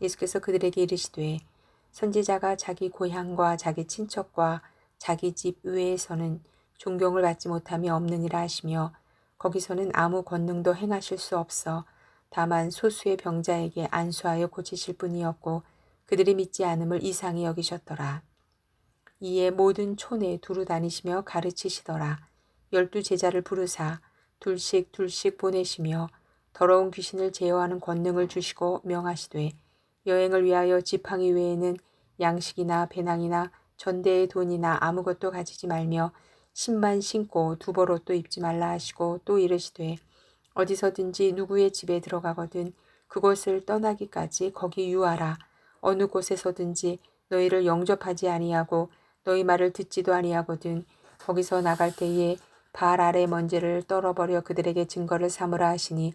예수께서 그들에게 이르시되 선지자가 자기 고향과 자기 친척과 자기 집 외에서는 존경을 받지 못함이 없느니라 하시며 거기서는 아무 권능도 행하실 수 없어 다만 소수의 병자에게 안수하여 고치실 뿐이었고 그들이 믿지 않음을 이상히 여기셨더라. 이에 모든 촌에 두루 다니시며 가르치시더라. 열두 제자를 부르사 둘씩 둘씩 보내시며 더러운 귀신을 제어하는 권능을 주시고 명하시되 여행을 위하여 지팡이 외에는 양식이나 배낭이나 전대의 돈이나 아무것도 가지지 말며 신만 신고 두 벌 옷도 입지 말라 하시고 또 이르시되 어디서든지 누구의 집에 들어가거든 그곳을 떠나기까지 거기 유하라. 어느 곳에서든지 너희를 영접하지 아니하고 너희 말을 듣지도 아니하거든 거기서 나갈 때에 발 아래 먼지를 떨어버려 그들에게 증거를 삼으라 하시니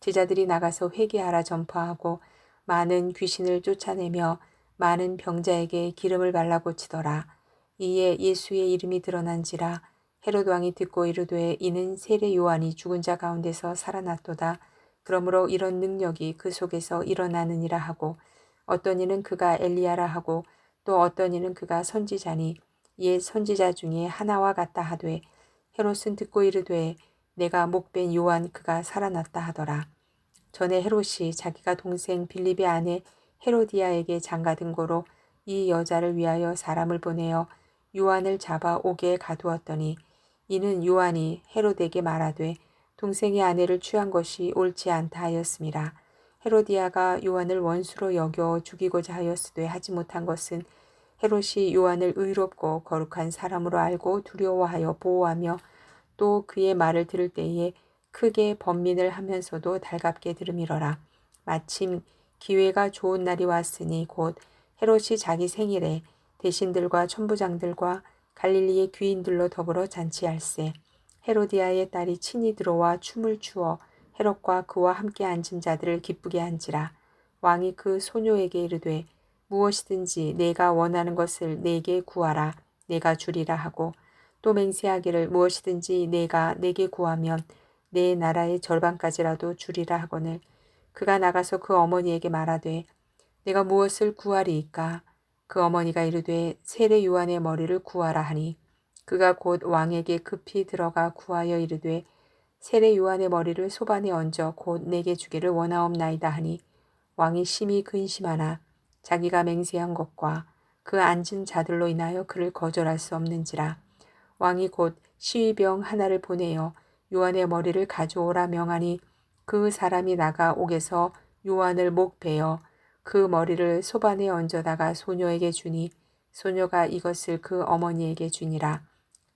제자들이 나가서 회개하라 전파하고 많은 귀신을 쫓아내며 많은 병자에게 기름을 발라 고치더라. 이에 예수의 이름이 드러난지라 헤롯 왕이 듣고 이르되 이는 세례 요한이 죽은 자 가운데서 살아났도다. 그러므로 이런 능력이 그 속에서 일어나느니라 하고 어떤 이는 그가 엘리야라 하고 또 어떤 이는 그가 선지자니 옛 선지자 중에 하나와 같다 하되 헤롯은 듣고 이르되 내가 목벤 요한 그가 살아났다 하더라. 전에 헤롯이 자기가 동생 빌립의 아내 헤로디아에게 장가든 고로 이 여자를 위하여 사람을 보내어 요한을 잡아 옥에 가두었더니 이는 요한이 헤롯에게 말하되 동생의 아내를 취한 것이 옳지 않다 하였습니다. 헤로디아가 요한을 원수로 여겨 죽이고자 하였으되 하지 못한 것은 헤롯이 요한을 의롭고 거룩한 사람으로 알고 두려워하여 보호하며 또 그의 말을 들을 때에 크게 번민을 하면서도 달갑게 들음이러라. 마침 기회가 좋은 날이 왔으니 곧 헤롯이 자기 생일에 대신들과 천부장들과 갈릴리의 귀인들로 더불어 잔치할세. 헤로디아의 딸이 친히 들어와 춤을 추어 헤롯과 그와 함께 앉은 자들을 기쁘게 한지라. 왕이 그 소녀에게 이르되 무엇이든지 내가 원하는 것을 내게 구하라. 내가 주리라 하고 또 맹세하기를 무엇이든지 내가 내게 구하면 내 나라의 절반까지라도 주리라 하거늘. 그가 나가서 그 어머니에게 말하되 내가 무엇을 구하리이까? 그 어머니가 이르되 세례 요한의 머리를 구하라 하니. 그가 곧 왕에게 급히 들어가 구하여 이르되 세례 요한의 머리를 소반에 얹어 곧 내게 주기를 원하옵나이다 하니. 왕이 심히 근심하나 자기가 맹세한 것과 그 앉은 자들로 인하여 그를 거절할 수 없는지라. 왕이 곧 시위병 하나를 보내어 요한의 머리를 가져오라 명하니 그 사람이 나가 옥에서 요한을 목 베어 그 머리를 소반에 얹어다가 소녀에게 주니 소녀가 이것을 그 어머니에게 주니라.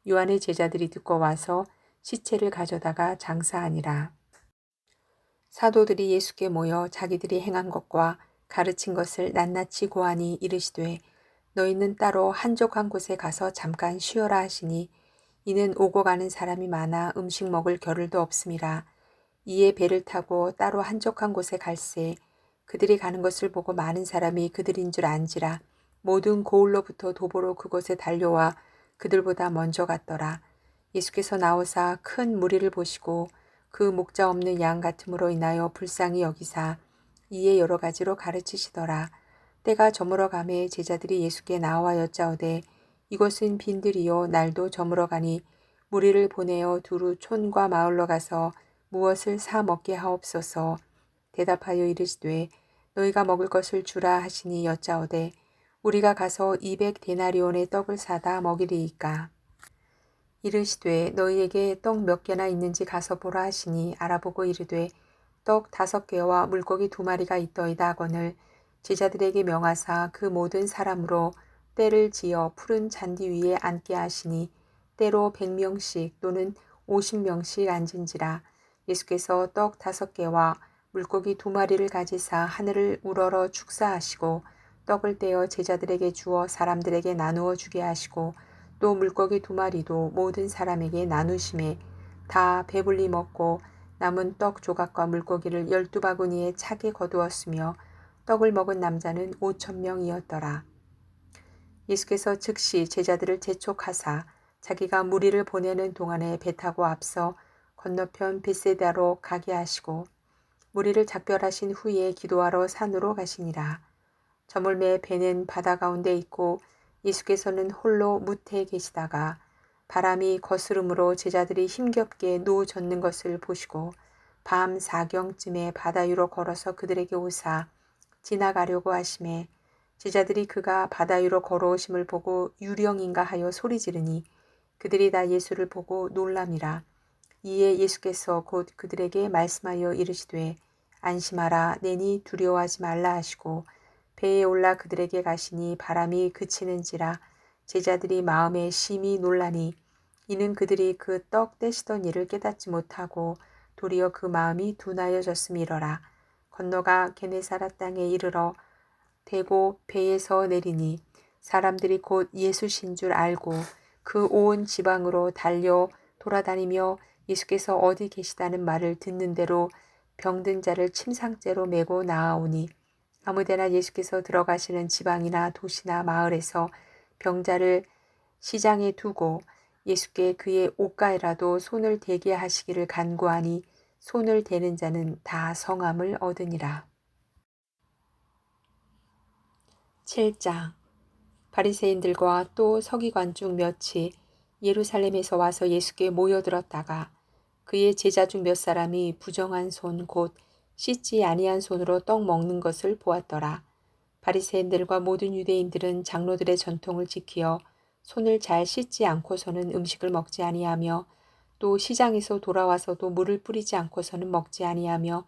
요한의 제자들이 듣고 와서 시체를 가져다가 장사하니라. 사도들이 예수께 모여 자기들이 행한 것과 가르친 것을 낱낱이 고하니 이르시되 너희는 따로 한적한 곳에 가서 잠깐 쉬어라 하시니 이는 오고 가는 사람이 많아 음식 먹을 겨를도 없음이라. 이에 배를 타고 따로 한적한 곳에 갈새 그들이 가는 것을 보고 많은 사람이 그들인 줄 안지라 모든 고을로부터 도보로 그곳에 달려와 그들보다 먼저 갔더라. 예수께서 나오사 큰 무리를 보시고 그 목자 없는 양 같음으로 인하여 불쌍히 여기사 이에 여러 가지로 가르치시더라. 때가 저물어 가매 제자들이 예수께 나와 여짜오되 이것은 빈들이요 날도 저물어 가니 무리를 보내어 두루 촌과 마을로 가서 무엇을 사 먹게 하옵소서. 대답하여 이르시되 너희가 먹을 것을 주라 하시니 여짜오되 우리가 가서 이백 데나리온의 떡을 사다 먹이리이까. 이르시되 너희에게 떡 몇 개나 있는지 가서 보라 하시니 알아보고 이르되 떡 다섯 개와 물고기 두 마리가 있더이다 하거늘 제자들에게 명하사 그 모든 사람으로 때를 지어 푸른 잔디 위에 앉게 하시니 때로 백 명씩 또는 오십 명씩 앉은지라 예수께서 떡 다섯 개와 물고기 두 마리를 가지사 하늘을 우러러 축사하시고 떡을 떼어 제자들에게 주어 사람들에게 나누어 주게 하시고 또 물고기 두 마리도 모든 사람에게 나누심에 다 배불리 먹고 남은 떡 조각과 물고기를 열두 바구니에 차게 거두었으며 떡을 먹은 남자는 오천 명이었더라. 예수께서 즉시 제자들을 재촉하사 자기가 무리를 보내는 동안에 배 타고 앞서 건너편 베세다로 가게 하시고 무리를 작별하신 후에 기도하러 산으로 가시니라. 저물매 배는 바다 가운데 있고 예수께서는 홀로 무태에 계시다가 바람이 거스름으로 제자들이 힘겹게 누워젖는 것을 보시고 밤 사경쯤에 바다 위로 걸어서 그들에게 오사 지나가려고 하심에 제자들이 그가 바다 위로 걸어오심을 보고 유령인가 하여 소리 지르니 그들이 다 예수를 보고 놀람이라. 이에 예수께서 곧 그들에게 말씀하여 이르시되 안심하라 내니 두려워하지 말라 하시고 배에 올라 그들에게 가시니 바람이 그치는지라 제자들이 마음에 심히 놀라니 이는 그들이 그 떡 떼시던 일을 깨닫지 못하고 도리어 그 마음이 둔하여졌음이러라 건너가 게네사라 땅에 이르러 대고 배에서 내리니 사람들이 곧 예수신 줄 알고 그 온 지방으로 달려 돌아다니며 예수께서 어디 계시다는 말을 듣는 대로 병든 자를 침상째로 메고 나아오니 아무데나 예수께서 들어가시는 지방이나 도시나 마을에서 병자를 시장에 두고 예수께 그의 옷가에라도 손을 대게 하시기를 간구하니 손을 대는 자는 다 성함을 얻으니라. 7장 바리새인들과 또 서기관 중 몇이 예루살렘에서 와서 예수께 모여들었다가 그의 제자 중 몇 사람이 부정한 손 곧 씻지 아니한 손으로 떡 먹는 것을 보았더라. 바리새인들과 모든 유대인들은 장로들의 전통을 지키어 손을 잘 씻지 않고서는 음식을 먹지 아니하며 또 시장에서 돌아와서도 물을 뿌리지 않고서는 먹지 아니하며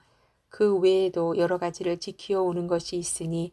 그 외에도 여러 가지를 지키어 오는 것이 있으니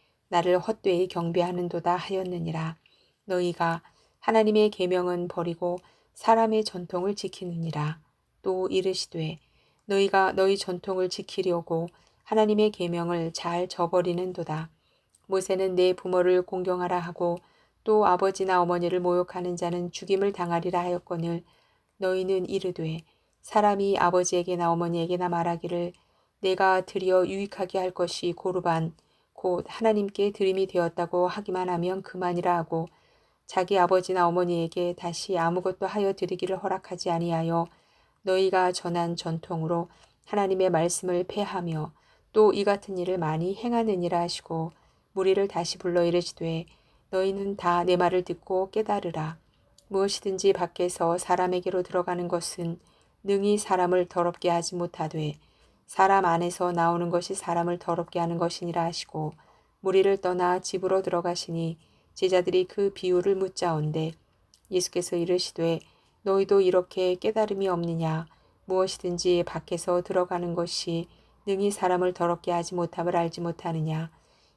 나를 헛되이 경배하는도다 하였느니라. 너희가 하나님의 계명은 버리고 사람의 전통을 지키느니라. 또 이르시되 너희가 너희 전통을 지키려고 하나님의 계명을 잘 저버리는도다. 모세는 내 부모를 공경하라 하고 또 아버지나 어머니를 모욕하는 자는 죽임을 당하리라 하였거늘 너희는 이르되 사람이 아버지에게나 어머니에게나 말하기를 내가 드려 유익하게 할 것이 고르반 곧 하나님께 드림이 되었다고 하기만 하면 그만이라 하고 자기 아버지나 어머니에게 다시 아무것도 하여 드리기를 허락하지 아니하여 너희가 전한 전통으로 하나님의 말씀을 폐하며 또 이 같은 일을 많이 행하느니라 하시고 무리를 다시 불러 이르시되 너희는 다 내 말을 듣고 깨달으라. 무엇이든지 밖에서 사람에게로 들어가는 것은 능히 사람을 더럽게 하지 못하되 사람 안에서 나오는 것이 사람을 더럽게 하는 것이니라 하시고 무리를 떠나 집으로 들어가시니 제자들이 그 비유를 묻자온데 예수께서 이르시되 너희도 이렇게 깨달음이 없느냐? 무엇이든지 밖에서 들어가는 것이 능히 사람을 더럽게 하지 못함을 알지 못하느냐?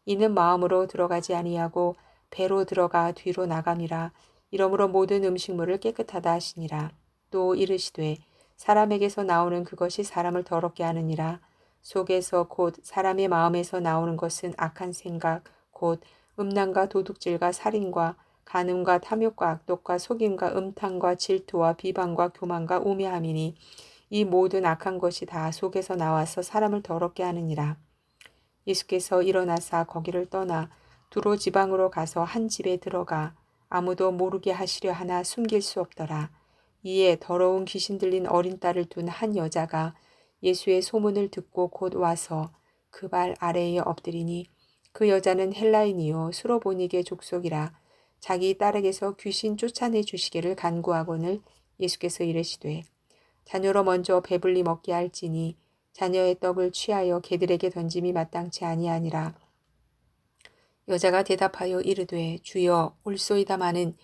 이는 마음으로 들어가지 아니하고 배로 들어가 뒤로 나감이라. 이러므로 모든 음식물을 깨끗하다 하시니라. 또 이르시되 사람에게서 나오는 그것이 사람을 더럽게 하느니라. 속에서 곧 사람의 마음에서 나오는 것은 악한 생각, 곧 음란과 도둑질과 살인과 간음과 탐욕과 악독과 속임과 음탕과 질투와 비방과 교만과 우매함이니 이 모든 악한 것이 다 속에서 나와서 사람을 더럽게 하느니라. 예수께서 일어나사 거기를 떠나 두로 지방으로 가서 한 집에 들어가 아무도 모르게 하시려 하나 숨길 수 없더라. 이에 더러운 귀신 들린 어린 딸을 둔 한 여자가 예수의 소문을 듣고 곧 와서 그 발 아래에 엎드리니 그 여자는 헬라인이요 수로보니게 족속이라 자기 딸에게서 귀신 쫓아내 주시기를 간구하거늘 예수께서 이르시되 자녀로 먼저 배불리 먹게 할지니 자녀의 떡을 취하여 개들에게 던짐이 마땅치 아니하니라. 여자가 대답하여 이르되 주여 올소이다마는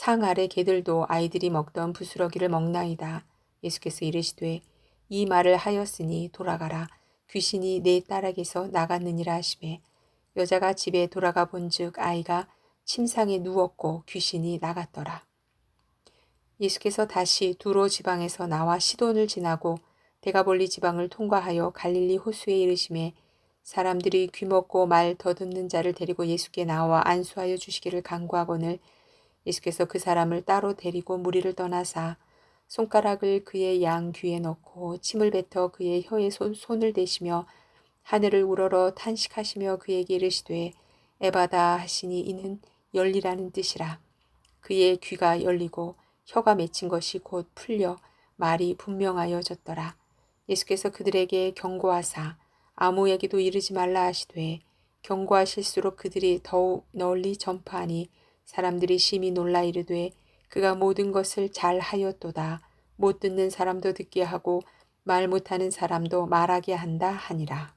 상 아래 개들도 아이들이 먹던 부스러기를 먹나이다. 예수께서 이르시되 이 말을 하였으니 돌아가라 귀신이 내 딸에게서 나갔느니라 하시매 여자가 집에 돌아가 본즉 아이가 침상에 누웠고 귀신이 나갔더라. 예수께서 다시 두로 지방에서 나와 시돈을 지나고 대가볼리 지방을 통과하여 갈릴리 호수에 이르심에 사람들이 귀 먹고 말 더듬는 자를 데리고 예수께 나와 안수하여 주시기를 간구하거늘 예수께서 그 사람을 따로 데리고 무리를 떠나사 손가락을 그의 양 귀에 넣고 침을 뱉어 그의 혀에 손, 손을 대시며 하늘을 우러러 탄식하시며 그에게 이르시되 에바다 하시니 이는 열리라는 뜻이라. 그의 귀가 열리고 혀가 맺힌 것이 곧 풀려 말이 분명하여졌더라. 예수께서 그들에게 경고하사 아무에게도 이르지 말라 하시되 경고하실수록 그들이 더욱 널리 전파하니 사람들이 심히 놀라 이르되 그가 모든 것을 잘 하였도다 못 듣는 사람도 듣게 하고 말 못하는 사람도 말하게 한다 하니라.